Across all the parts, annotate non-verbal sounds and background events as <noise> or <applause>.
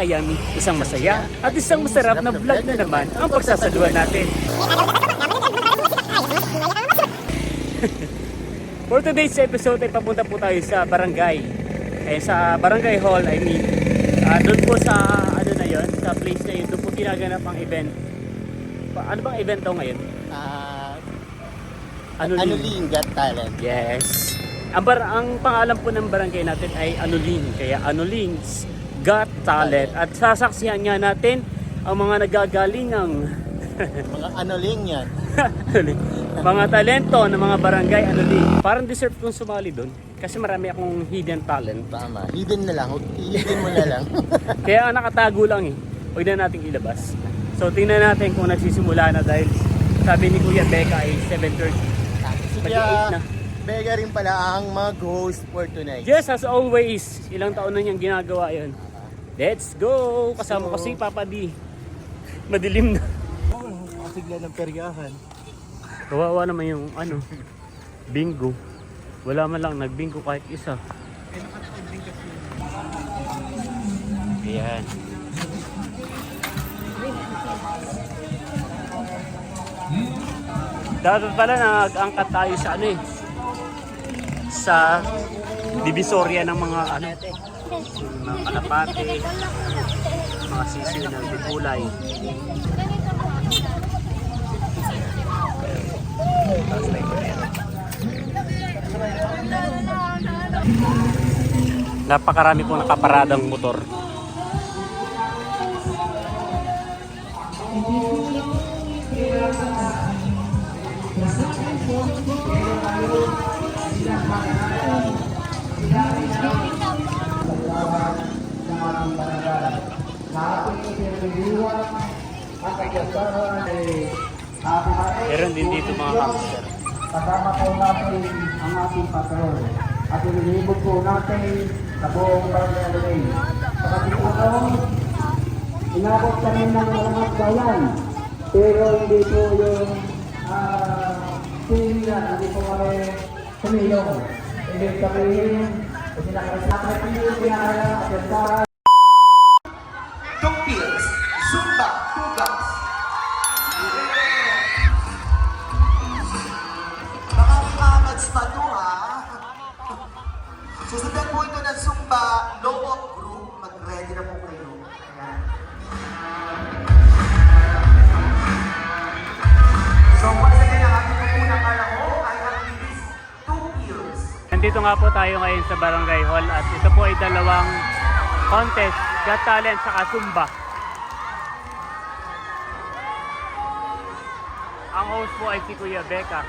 Kumusta mga kayami? Isang masaya at isang masarap na vlog na naman ang pagsasaluhan natin. <laughs> For today's episode ay papunta po tayo sa barangay. Eh sa barangay hall, I mean. Ah, doon po sa ano na yon, sa place na yun, doon po ginaganap ang event. Pa- ano bang event daw ngayon? Ah, Ano, ano Lin? Got Talent? Yes. Ang, bar- ang pangalan po ng barangay natin ay Anulin. Kaya Anulins Got Talent. At sasaksihan nga natin ang mga nagagalingang <laughs> Mga anoling yan. mga talento ng mga barangay Anulin. Parang deserve kong sumali doon. Kasi marami akong hidden talent. Tama. Hidden na lang. Hidden mo na lang. <laughs> Kaya nakatago lang eh. Huwag na nating ilabas. So tingnan natin kung nagsisimula na dahil sabi ni Kuya Becca ay 7.30. si Kuya na. Vega rin pala ang mag-host for tonight. Yes, as always. Ilang taon na niyang ginagawa yon. Let's go! Kasama ko si Papa D. Madilim na. Oh, kasigla ng peryahan. Kawawa naman yung ano, bingo. Wala man lang nagbingo kahit isa. Ayan. Dapat pala nag-angkat tayo sa ano eh. Sa divisorya ng mga ano, mga kalapate, mga sisiw ng bipulay. Napakarami pong nakaparadang motor. Meron din dito mga hamster. Kasama po natin ang ating patron. At inilibot po natin sa buong barangay Alay. Sa katipunong, inabot kami ng mga bayan. Pero hindi po yung uh, sila, hindi po kami sumilong. Hindi kami pinakarisakay kami pinakarisakay Two nga po tayo ngayon sa Barangay Hall at ito po ay dalawang contest, Got Talent saka Zumba. Ang host po ay si Kuya Becca.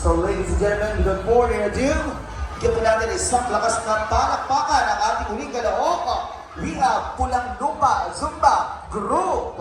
So ladies and gentlemen, without more than ado, bigyan po natin isang lakas na palakpakan ang ating huling galaok. We have Pulang Lupa Zumba Group.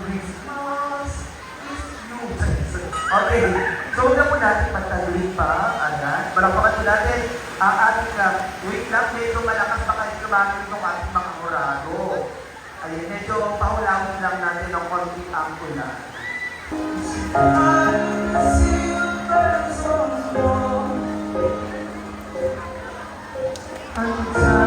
Christmas is you. Okay. So, huwag na po natin magtaluin pa. Ayan. Malapakan po natin ang ating uh, wait lang. Medyo malakas pa kayo lumapit ng ating mga orado. Ayan. Medyo pahulangin lang natin ng konti ang kuna. Silver, silver, silver, silver.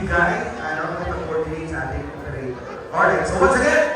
big guy. I don't know the. I think. Alright. So once again.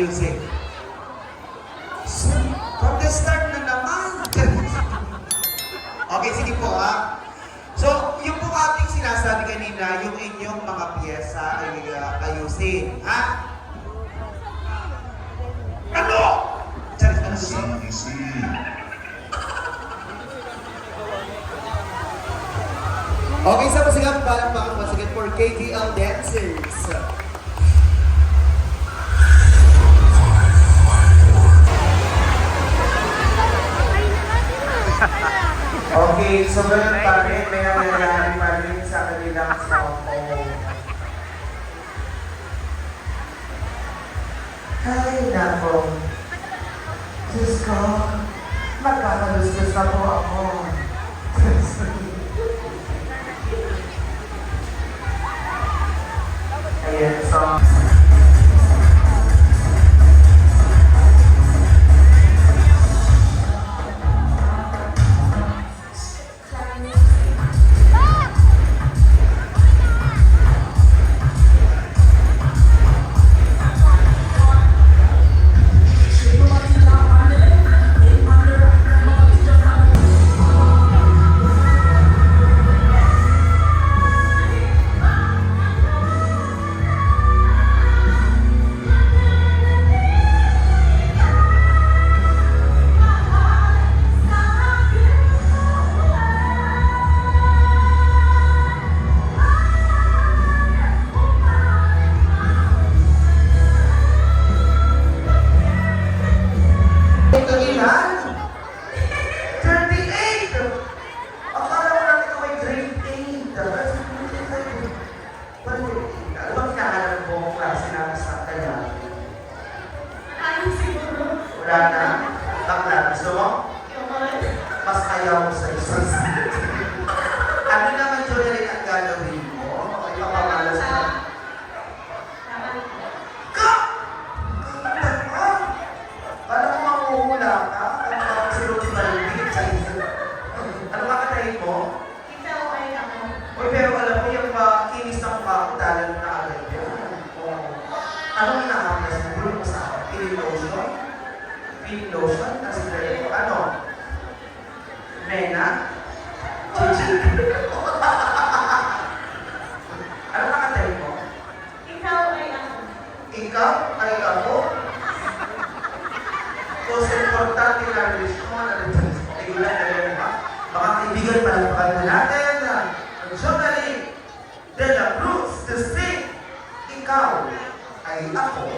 music. So, from the start na naman. <laughs> okay, sige po ha. So, yung po ating sinasabi kanina, yung inyong mga pyesa ay uh, ayusin. Ha? Ano? Sorry, ano siya? Okay, sa so, pasigat, balang baka pasigat for KTL Dancing. Okay, so ganun pa rin. May nangyayari pa rin sa kanilang cellphone. Ay, nako. Diyos ko, magkakalustos na po ako. Ayan, so... ay ako.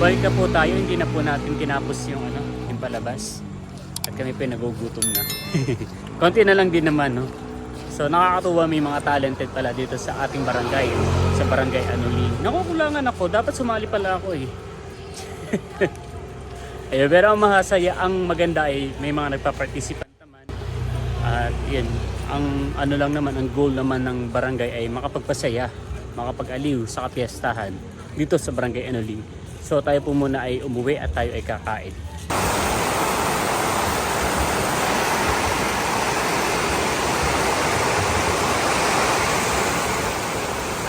Pabalik na po tayo, hindi na po natin tinapos yung ano, yung palabas. At kami pa nagugutom na. <laughs> Konti na lang din naman, no? So nakakatuwa may mga talented pala dito sa ating barangay, sa barangay Anuli. Nakukulangan ako, dapat sumali pala ako eh. <laughs> Ayun, pero ang mahasaya, ang maganda ay may mga nagpa-participant naman. At yun, ang ano lang naman, ang goal naman ng barangay ay makapagpasaya, makapag-aliw sa kapiestahan dito sa barangay Anoli. So tayo po muna ay umuwi at tayo ay kakain.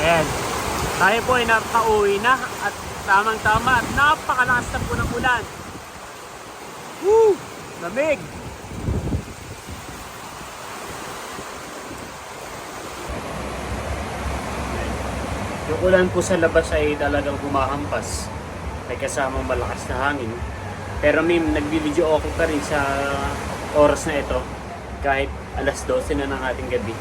Ayan. Tayo po ay nakauwi na at tamang-tama at napakalakas na po ng ulan. Woo! Lamig! Yung ulan po sa labas ay talagang humahampas. May kasamang malakas na hangin. Pero Mim, nagbibideo okay pa rin sa oras na ito. Kahit alas 12 na ng ating gabi.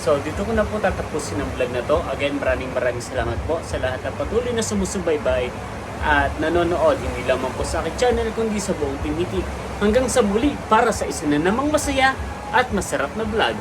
So, dito ko na po tatapusin ang vlog na to. Again, maraming maraming salamat po sa lahat ng patuloy na sumusubaybay at nanonood. Hindi lamang po sa aking channel, kundi sa buong Team Hitik. Hanggang sa muli para sa isa na namang masaya at masarap na vlog.